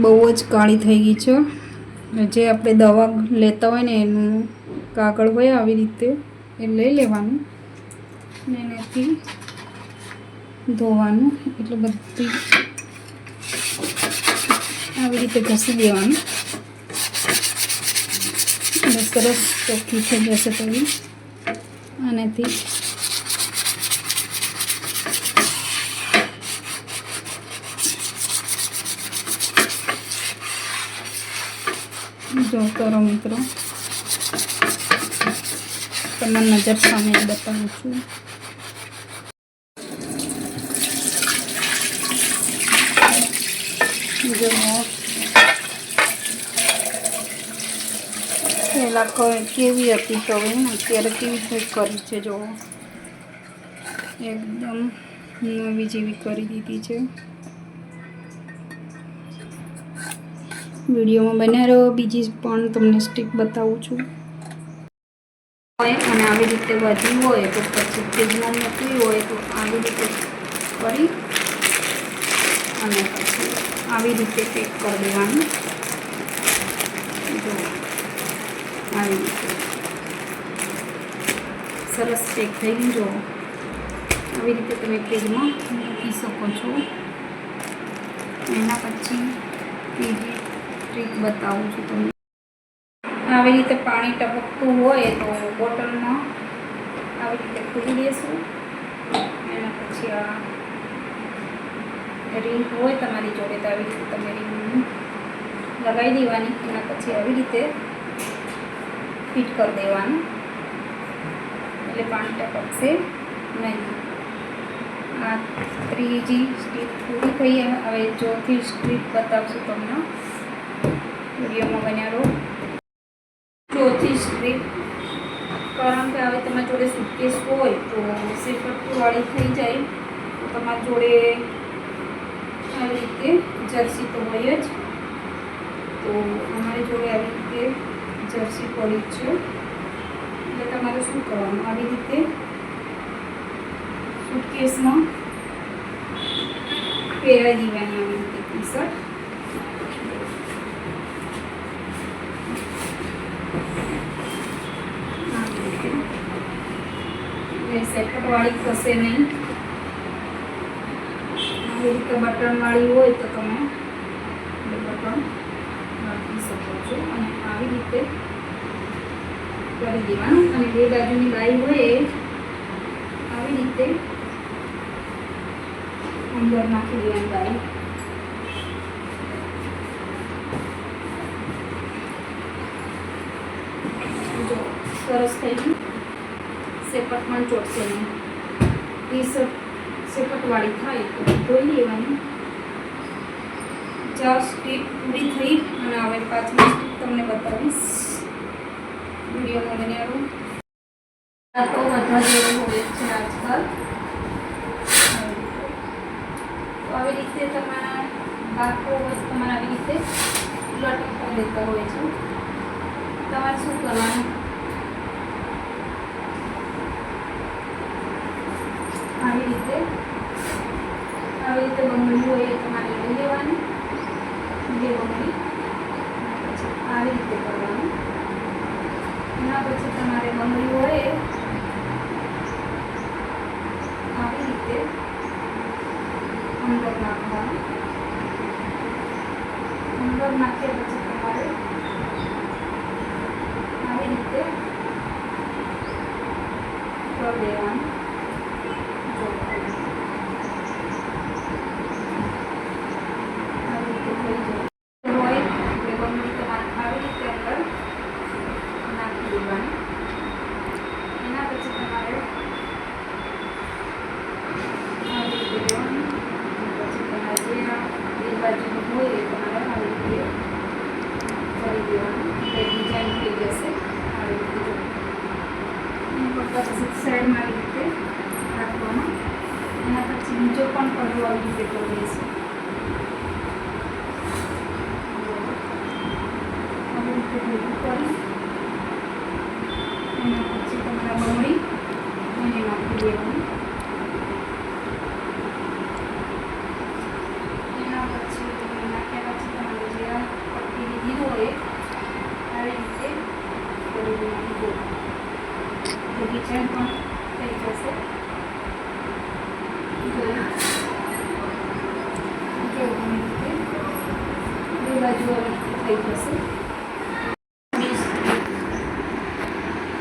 બહુ જ કાળી થઈ ગઈ છે. જે આપણે દવા લેતા હોય ને એનું કાગળ હોય આવી રીતે એ લઈ લેવાનું. ને એનાથી ધોવાનું એટલે બધી આવી રીતે ઘસી દેવાનું. સરસ ચોખ્ખી થઈ જશે પછી આનાથી જો કરો મિત્રો. તમને નજર સામે બતાવું છું. જો પહેલાં કેવી હતી તો હવે અત્યારે કેવી થઈ કરી છે જો એકદમ નવી જેવી કરી દીધી છે. વિડીયોમાં બન્યા રહો. બીજી પણ તમને સ્ટીક બતાવું છું. હોય અને આવી રીતે વધી હોય તો પછી ફ્રીજમાં મૂકવી હોય તો આવી રીતે કરી અને પછી આવી રીતે પેક કરી દેવાનું. જો આવી રીતે સરસ પેક થઈ ગયું. જો આવી રીતે તમે ફ્રીજમાં મૂકી શકો છો. એના પછી બીજી ટ્રીક બતાવું છું તમને. આવી રીતે પાણી ટપકતું હોય તો બોટલમાં આવી રીતે ખોલી દેશું. એના પછી આ રીંગ હોય તમારી જોડે તો આવી રીતે તમે રીંગ લગાવી દેવાની. એના પછી આવી રીતે ફિટ કરી દેવાનું. એટલે પાણી ટપકશે નહીં. આ ત્રીજી સ્ટ્રીપ પૂરી થઈ. હવે ચોથી સ્ટ્રીપ બતાવશું તમને. વિડીયોમાં બન્યા રહો. ચોથી સ્ટ્રીપ કારણ કે હવે તમારી જોડે સુટકેસ હોય તો સિફટવાળી થઈ જાય. તો તમારી જોડે આવી રીતે જર્સી તો હોય જ. તો અમારી જોડે આવી રીતે જર્સી પડી છે. એટલે તમારે શું કરવાનું? આવી રીતે સુટકેસમાં પહેરાવી દેવાની આવી રીતે ટી શર્ટ સેપટવાળી થશે નહીં. આવી રીતે બટનવાળી હોય તો તમે બટન રાખી શકો છો અને આવી રીતે કરી દેવાનું. અને બે બાજુની બાઈ હોય આવી રીતે અંદર નાખી દેવાની બાઈ સરસ થઈ ગયું. સેપટ પણ ચોટશે નહીં. ટી શર્ટ સેપટવાળી થાય તો ધોઈ લેવાની. ચાર સ્ટીપ પૂરી થઈ અને હવે પાછળ સ્ટીપ તમને બતાવીશ. વિડીયોમાં બન્યા આવું આ તો બધા જેવું હોય છે આજકાલ. આવી રીતે તમારા બાળકો તમારે આવી રીતે લટકતા લેતા હોય છે. તમારે શું કરવાનું? આવી રીતે. આવી રીતે બંગડી હોય એ તમારે લઈ લેવાની. બે બંગડી. આવી રીતે કરવાનું. એના પછી તમારે બંગડી હોય આવી રીતે અંદર નાખવાનું. અંદર નાખ્યા પછી તમારે આવી રીતે કરી દેવાનું જો આવી રીતે થઈ જાય હોય એટલે બંગડી તમારે આવી રીતે અંદર નાખી દેવાની એના પછી તમારે આવી રીતે લેવાનું પછી તમારે જે આ બે બાજુનું હોય એ તમારે આવી રીતે કરી દેવાનું એટલે ડિઝાઇન થઈ જશે આવી રીતે જો એના કરતાં પછી સાઈડમાં આવી રીતે રાખવાનું એના પછી બીજો પણ કિચન પણ થઈ જશે. બે બાજુ થઈ જશે.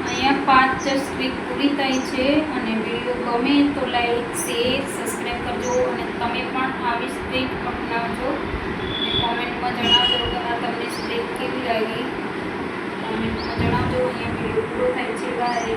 અહીંયા પાંચ સ્ક્રીપ પૂરી થઈ છે અને વીડિયો ગમે તો લાઈક શેર સબસ્ક્રાઈબ કરજો અને તમે પણ આવી સ્ક્રીપ અપનાવજો. અને કોમેન્ટમાં જણાવજો કે આ તમને સ્ક્રીપ કેવી લાગી. કોમેન્ટમાં જણાવજો, અહીંયા વીડિયો પૂરો થાય છે. બાય